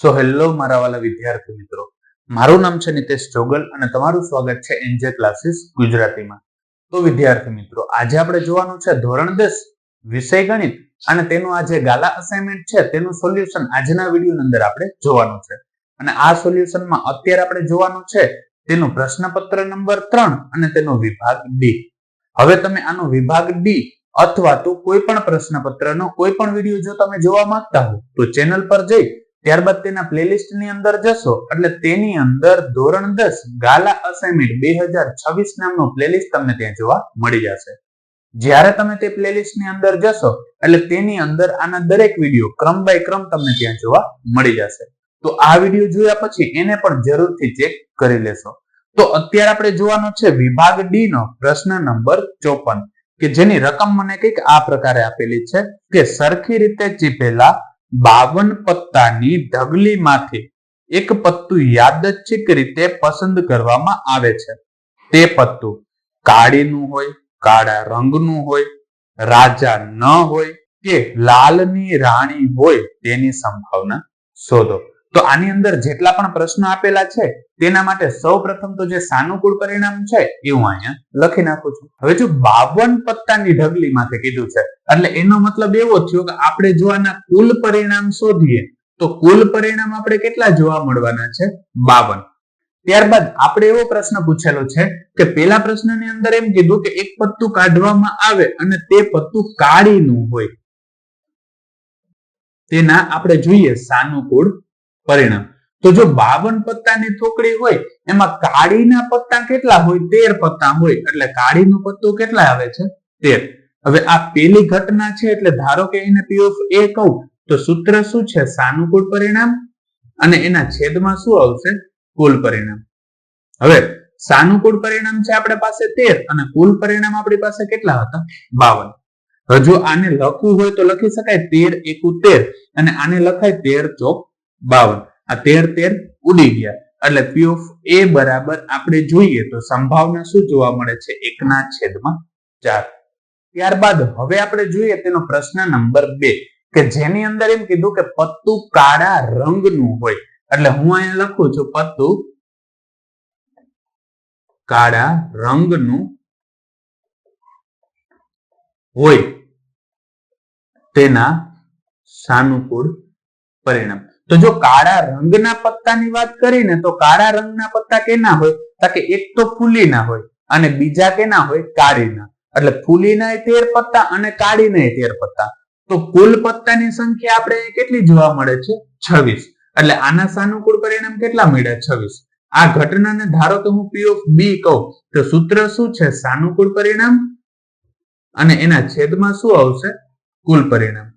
So hello મારા વાલા વિદ્યાર્થી મિત્રો. મારું નામ છે નિતેશ જોગલ અને તમારું સ્વાગત છે એનજે ક્લાસીસ ગુજરાતીમાં. તો વિદ્યાર્થી મિત્રો, આજે આપણે જોવાનું છે ધોરણ દસ, વિષય ગણિત અને તેનું આ જે ગાલા અસાઇનમેન્ટ છે તેનું સોલ્યુશન આજના વીડિયો અંદર આપણે જોવાનું છે. અને આ સોલ્યુશનમાં અત્યારે આપણે જોવાનું છે તેનું પ્રશ્નપત્ર નંબર ત્રણ અને તેનો વિભાગ ડી હવે તમે આનો વિભાગ ડી અથવા તો કોઈ પણ પ્રશ્નપત્રનો કોઈ પણ વીડિયો જો તમે જોવા માંગતા હો, તો ચેનલ પર જઈ ત્યારબાદ તેના પ્લેલિસ્ટની અંદર જશો. એટલે તેની અંદર ધોરણ દસ ગાલા અસાઇનમેન્ટ બે હજાર છવ્વીસ નામનો પ્લેલિસ્ટ તમને ત્યાં જોવા મળી જશે. જ્યારે તમે તે પ્લેલિસ્ટની અંદર જશો, એટલે તેની અંદર આના દરેક વીડિયો ક્રમ બાય ક્રમ તમને ત્યાં જોવા મળી જશે. તો આ વીડિયો જોયા પછી એને પણ જરૂરથી ચેક કરી લેશો. તો અત્યારે આપણે જોવાનો છે વિભાગ ડી નો પ્રશ્ન નંબર ચોપન, કે જેની રકમ મને કંઈક આ પ્રકારે આપેલી છે કે સરખી રીતે ચીપેલા બાવન પત્તાની ઢગલીમાંથી એક પત્તું યાદચ્છિક રીતે પસંદ કરવામાં આવે છે. તે પત્તું કાળીનું હોય, કાળા રંગનું હોય, રાજા ન હોય કે લાલની રાણી હોય તેની સંભાવના શોધો. તો આની અંદર જેટલા પણ પ્રશ્નો આપેલા છે, તેના માટે સૌ પ્રથમ તો જે સાનુકૂળ પરિણામ છે, એ હું અહીંયા લખી નાખું છું. હવે જો બાવન પત્તાની ઢગલીમાંથી કીધું છે, એટલે એનો મતલબ એવો થયો કે આપણે જો આના કુલ પરિણામ શોધીએ, તો કુલ પરિણામ આપણે કેટલા જોવા મળવાના છે? બાવન. ત્યારબાદ આપણે એવો પ્રશ્ન પૂછેલો છે કે પેલા પ્રશ્નની અંદર એમ કીધું કે એક પત્તું કાઢવામાં આવે અને તે પત્તું કાળીનું હોય. તેના આપણે જોઈએ સાનુકૂળ પરિણામ. તો જો બાવન પત્તાની થોકડી હોય, એમાં કાળીના પત્તા કેટલા હોય? તેર પત્તા હોય. એટલે કાળીનું પત્તું કેટલા આવે છે? તેર. હવે આ પેલી ઘટના છે, એટલે ધારો કે એને પી ઓફ એ કહું, તો સૂત્ર શું છે? સાનુકૂળ પરિણામ અને એના છેદમાં શું આવશે? કુલ પરિણામ. હવે, સાનુકૂળ પરિણામ છે આપણે પાસે તેર અને કુલ પરિણામ આપણી પાસે કેટલા હતા? બાવન. હવે જો આને લખવું હોય તો લખી શકાય તેર એકુ તેર અને આને લખાય તેર ચોક બાવન. આ તેર તેર ઉડી ગયા. એટલે પી ઓફ એ બરાબર આપણે જોઈએ તો સંભાવના શું જોવા મળે છે? એકના છેદમાં ચાર. ત્યારબાદ હવે આપણે જોઈએ તેનો પ્રશ્ન નંબર બે, કે જેની અંદર એમ કીધું કે પત્તું કાળા રંગનું હોય. એટલે હું અહીંયા લખું છું, પત્તું કાળા રંગનું હોય. તેના સાનુકૂળ પરિણામ. તો જો કાળા રંગના પત્તાની વાત કરીને તો કાળા રંગના પત્તા કેના હોય? તો કે એક તો ફૂલીના હોય અને બીજા કેના હોય? કાળીના. એટલે ફૂલીના તેર પત્તા અને કાળીના તેર પત્તા. તો કુલ પત્તાની સંખ્યા આપણે કેટલી જોવા મળે છે? છવ્વીસ. એટલે આના સાનુકૂળ પરિણામ કેટલા મળ્યા? છવ્વીસ. આ ઘટનાને ધારો કે હું પી ઓફ બી કહું, તો સૂત્ર શું છે? સાનુકૂળ પરિણામ. અને એના છેદમાં શું આવશે? કુલ પરિણામ.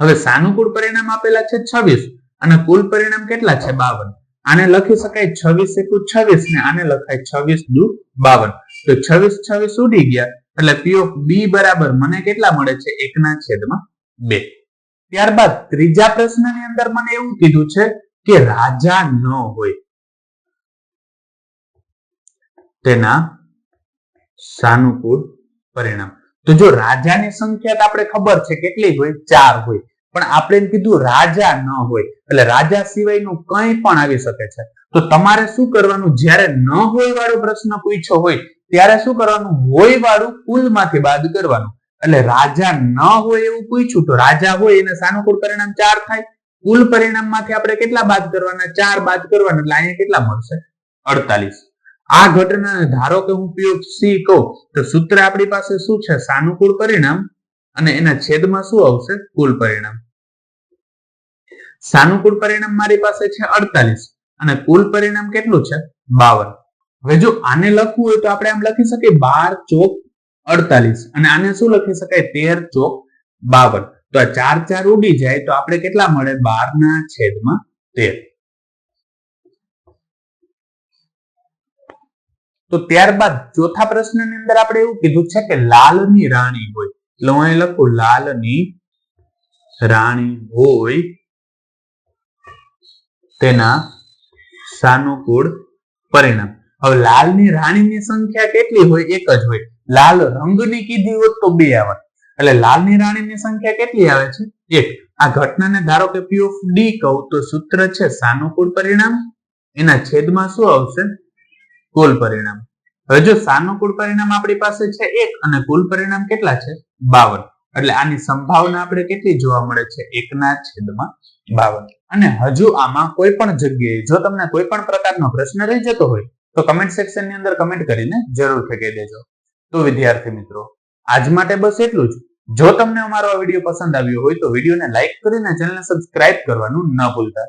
હવે સાનુકૂળ પરિણામ આપેલા છે છવ્વીસ અને કુલ પરિણામ કેટલા છે બાવન? આને લખી શકાય છવ્વીસ એકુ છવ્વીસ ને આને લખાય છવ્વીસ દુ બાવન. તો છવ્વીસ છવ્વીસ ઉડી ગયા એટલે પી બી બરાબર મને કેટલા મળે છે? એકના છેદમાં બે. ત્યારબાદ ત્રીજા પ્રશ્નની અંદર મને એવું કીધું છે કે રાજા ન હોય. તેના સાનુકૂળ પરિણામ. તો જો રાજાની સંખ્યા આપણે ખબર છે કેટલી હોય? ચાર હોય. પણ આપણે કીધું રાજા ન હોય. એટલે રાજા સિવાયનું કંઈ પણ આવી શકે છે. તો તમારે શું કરવાનું? જ્યારે ન હોય વાળો પ્રશ્ન પૂછ્યો હોય, ત્યારે શું કરવાનું? હોય વાળું કુલમાંથી બાદ કરવાનું. એટલે રાજા ન હોય એવું પૂછ્યું, તો રાજા હોય એને સાનુકૂળ પરિણામ ચાર થાય? કુલ પરિણામમાંથી આપણે કેટલા બાદ કરવાના? ચાર બાદ કરવાના. એટલે અહીંયા કેટલા મળશે? અડતાલીસ. આ ઘટનાને ધારો કે હું પી સી કહું, તો સૂત્ર આપણી પાસે શું છે? સાનુકૂળ પરિણામ અને એના છેદમાં શું આવશે? કુલ પરિણામ. સાનુકૂળ પરિણામ મારી પાસે છે અડતાલીસ અને કુલ પરિણામ કેટલું છે? બાવન. હવે જો આને લખવું હોય તો આપણે આમ લખી શકીએ બાર ચોક અડતાલીસ અને આને શું લખી શકાય? તેર ચોક બાવન. તો આ ચાર ચાર ઉડી જાય તો આપણે કેટલા મળે? બાર ના છેદમાં તેર. તો ત્યારબાદ ચોથા પ્રશ્નની અંદર આપણે એવું કીધું છે કે લાલની રાણી હોય. એટલે હું લખું, લાલની રાણી હોય તેના સાનુકૂળ પરિણામ. હવે લાલની રાણીની સંખ્યા કેટલી હોય? એક જ હોય. લાલ રંગની કીધી હોત તો બે આવે. એટલે લાલની રાણીની સંખ્યા કેટલી આવે છે? એક. આ ઘટનાને ધારો કે પી ઓફ ડી કહું તો સૂત્ર છે સાનુકૂળ પરિણામ. એના છેદમાં શું આવશે? કુલ પરિણામ. હવે જો સાનુકૂળ પરિણામ આપણી પાસે છે એક અને કુલ પરિણામ કેટલા છે? બાવન. એટલે આની સંભાવના આપણે કેટલી જોવા મળે છે? એકના છેદમાં બાવન. અને હજુ આમાં કોઈ પણ જગ્યાએ, જો તમને કોઈ પણ પ્રકારનો પ્રશ્ન રહી જતો હોય, તો કમેન્ટ સેક્શનની અંદર કમેન્ટ કરીને જરૂરથી કહી દેજો. તો વિદ્યાર્થી મિત્રો, આજ માટે બસ એટલું જ. જો તમને અમારો આ વીડિયો પસંદ આવ્યો હોય તો વિડીયોને લાઈક કરીને ચેનલને સબસ્ક્રાઇબ કરવાનું ન ભૂલતા.